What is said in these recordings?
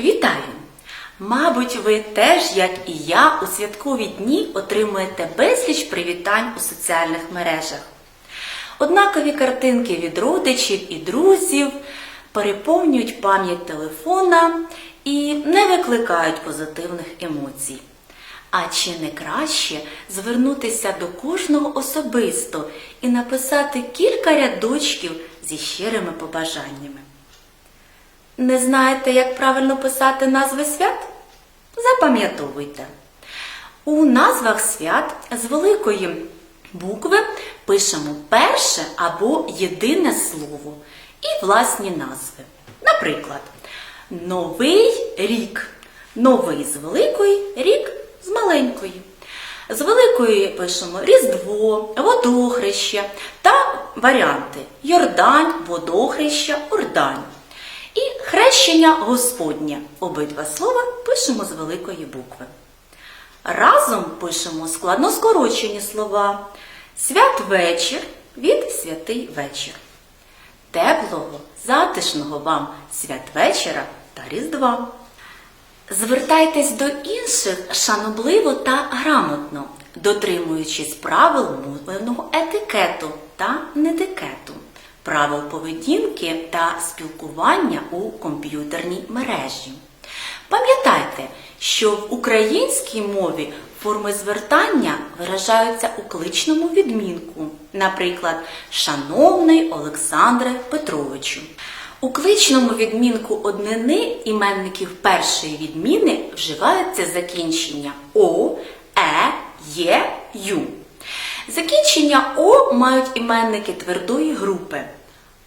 Вітаю! Мабуть, ви теж, як і я, у святкові дні отримуєте безліч привітань у соціальних мережах. Однакові картинки від родичів і друзів переповнюють пам'ять телефона і не викликають позитивних емоцій. А чи не краще звернутися до кожного особисто і написати кілька рядочків зі щирими побажаннями? Не знаєте, як правильно писати назви свят? Запам'ятовуйте. У назвах свят з великої букви пишемо перше або єдине слово і власні назви. Наприклад, Новий рік. Новий з великої, рік з маленької. З великої пишемо Різдво, Водохреще та варіанти Йордань, Водохреща, Ордань. Хрещення Господнє. Обидва слова пишемо з великої букви. Разом пишемо складноскорочені слова. Святвечір від святий вечір. Теплого, затишного вам святвечора та Різдва. Звертайтесь до інших шанобливо та грамотно, дотримуючись правил мовного етикету та нетикету, правил поведінки та спілкування у комп'ютерній мережі. Пам'ятайте, що в українській мові форми звертання виражаються у кличному відмінку, наприклад, Шановний Олександре Петровичу. У кличному відмінку однини іменників першої відміни вживаються закінчення О, Е, Є, Ю. Закінчення О мають іменники твердої групи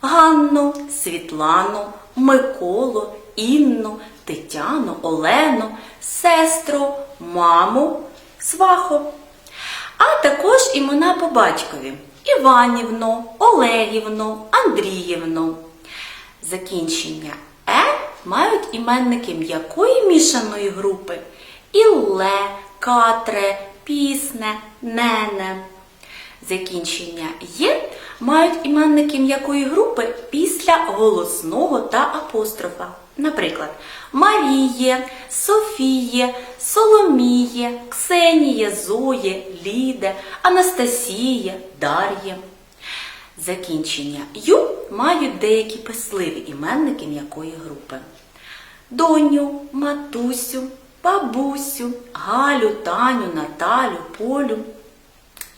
Ганну, Світлану, Миколу, Інну, Тетяну, Олену, сестру, маму, сваху. А також імена по батькові Іванівну, Олегівну, Андріївну. Закінчення Е мають іменники м'якої мішаної групи Ілле, Катре, Пісне, Нене. Закінчення Є мають іменники м'якої групи після голосного та апострофа. Наприклад, Маріє, Софіє, Соломіє, Ксеніє, Зоє, Ліде, Анастасіє, Дар'є. Закінчення ю мають деякі писливі іменники м'якої групи. Доню, матусю, бабусю, Галю, Таню, Наталю, Полю.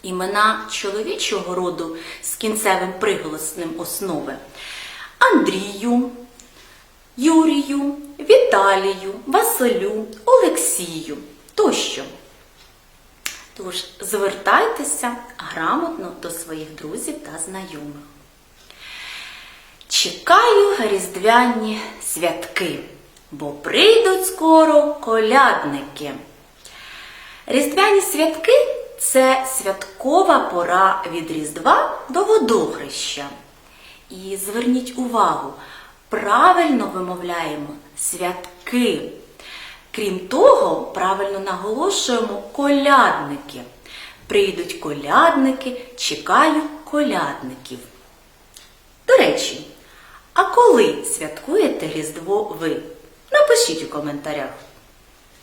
Імена чоловічого роду з кінцевим приголосним основи Андрію, Юрію, Віталію, Василю, Олексію тощо. Тож звертайтеся грамотно до своїх друзів та знайомих. Чекаю різдвяні святки, бо прийдуть скоро колядники. Різдвяні святки це святкова пора від Різдва до водохреща. І зверніть увагу, правильно вимовляємо святки. Крім того, правильно наголошуємо колядники. Прийдуть колядники, чекаю колядників. До речі, а коли святкуєте Різдво ви? Напишіть у коментарях.